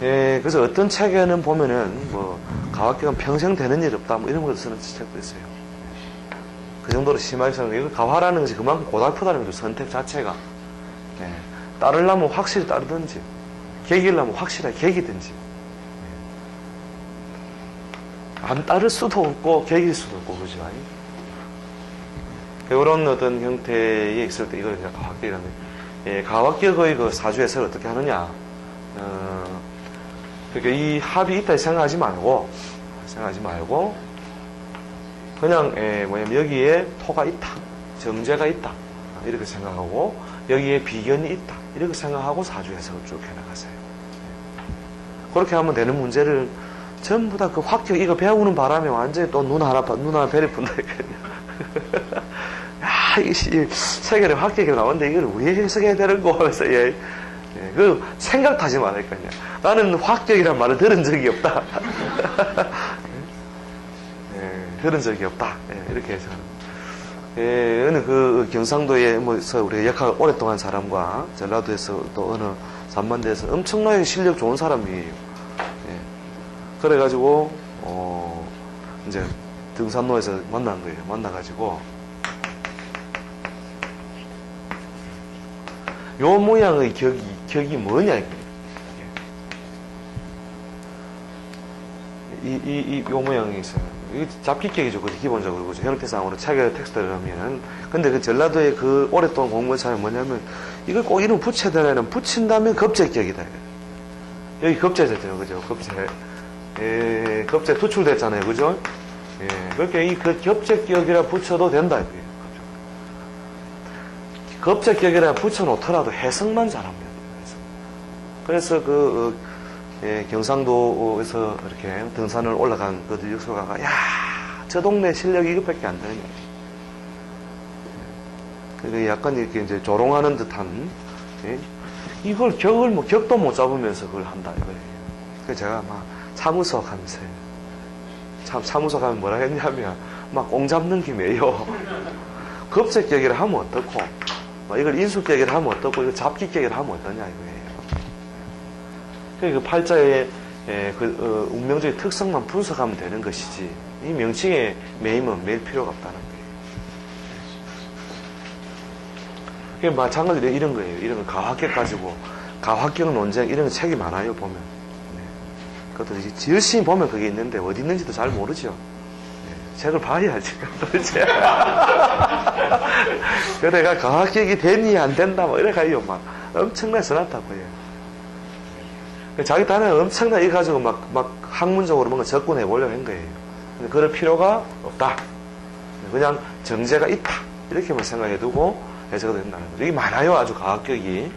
예, 그래서 어떤 책에는 보면은 뭐 가학격은 평생 되는 일 없다 뭐 이런 걸 쓰는 책도 있어요. 그 정도로 심하게 쓰는 이거 가화라는 것이 그만큼 고달프다는 거죠. 선택 자체가. 예, 따르려면 확실히 따르든지 개기려면 확실하게 개기든지 안 따를 수도 없고 개길 수도 없고 그죠? 이런 어떤 형태에 있을 때 이걸 이제 가학격이라는 예, 가학격의 그 사주 해석을 어떻게 하느냐 어, 그러니까 이 합이 있다 생각하지 말고 생각하지 말고 그냥 예, 뭐냐면 여기에 토가 있다 정제가 있다 이렇게 생각하고 여기에 비견이 있다 이렇게 생각하고 사주 해석을 쭉 해나가세요. 그렇게 하면 되는 문제를 전부 다 그 확격 이거 배우는 바람에 완전히 또 눈 하나 눈 하나 배를 푼다니까요 야, 이 세계를 합격이 나오는데 이걸 왜 해석해야 되는 거 하면서 예, 예, 그 생각하지 말라니까요. 나는 합격이란 말을 들은 적이 없다. 예, 들은 적이 없다. 예, 이렇게 해서. 예, 어느 그 경상도에 뭐서 우리 역할 오랫동안 사람과 전라도에서 또 어느 산만대에서 엄청나게 실력 좋은 사람이에요. 예. 그래가지고 어 이제 등산로에서 만난 거예요. 만나가지고 요 모양의 격이, 격이 뭐냐. 이, 이, 이, 요 모양이 있어요. 이 잡기격이죠, 그죠, 기본적으로. 그죠. 형태상으로 차게 텍스트를 하면. 근데 그 전라도의 그 오랫동안 공부한 사람이 뭐냐면, 이걸 꼭 이름 붙여야 되려면 붙인다면 겁제격이다. 여기 겁제됐잖아요, 그죠? 겁제. 예, 겁제 투출됐잖아요, 그죠? 예, 그렇게 이그 겹제격이라 붙여도 된다, 이거예요. 겁제격이라 붙여놓더라도 해석만. 해석. 그래서 그 어, 예, 경상도에서 이렇게 등산을 올라간 그 육소가가 야, 저 동네 실력이 이것밖에 안 되냐. 그 약간 이렇게 이제 조롱하는 듯한 예? 이걸 격을 뭐 격도 못 잡으면서 그걸 한다 이거예요. 그래서 제가 막 사무소 가면서 참 사무소 가면 뭐라 했냐면 막 공 잡는 김에요. 겁제격이라 하면 어떻고 뭐 이걸 인수격이라 하면 어떻고 이거 잡기격이라 하면 어떠냐 이거예요. 그 팔자의 예, 그 어, 운명적인 특성만 분석하면 되는 것이지 이 명칭에 매임은 매일 필요가 없다는 거예요. 그게 마찬가지로 이런 거예요. 이런 거 가학격 가지고 가학격 논쟁 이런 책이 많아요 보면. 네. 그것도 이제 열심히 보면 그게 있는데 어디 있는지도 잘 모르죠. 네. 책을 봐야지 도대체. 그래가 가학격이 되니 안 된다 뭐 이래 가요 막 엄청나게 써놨다고요. 자기 딴에 엄청나게 가지고 막, 막 학문적으로 뭔가 접근해 보려고 한 거예요. 근데 그럴 필요가 없다. 그냥 정제가 있다. 이렇게만 생각해 두고 해석이 된다는 거죠. 이게 많아요. 아주 과학격이.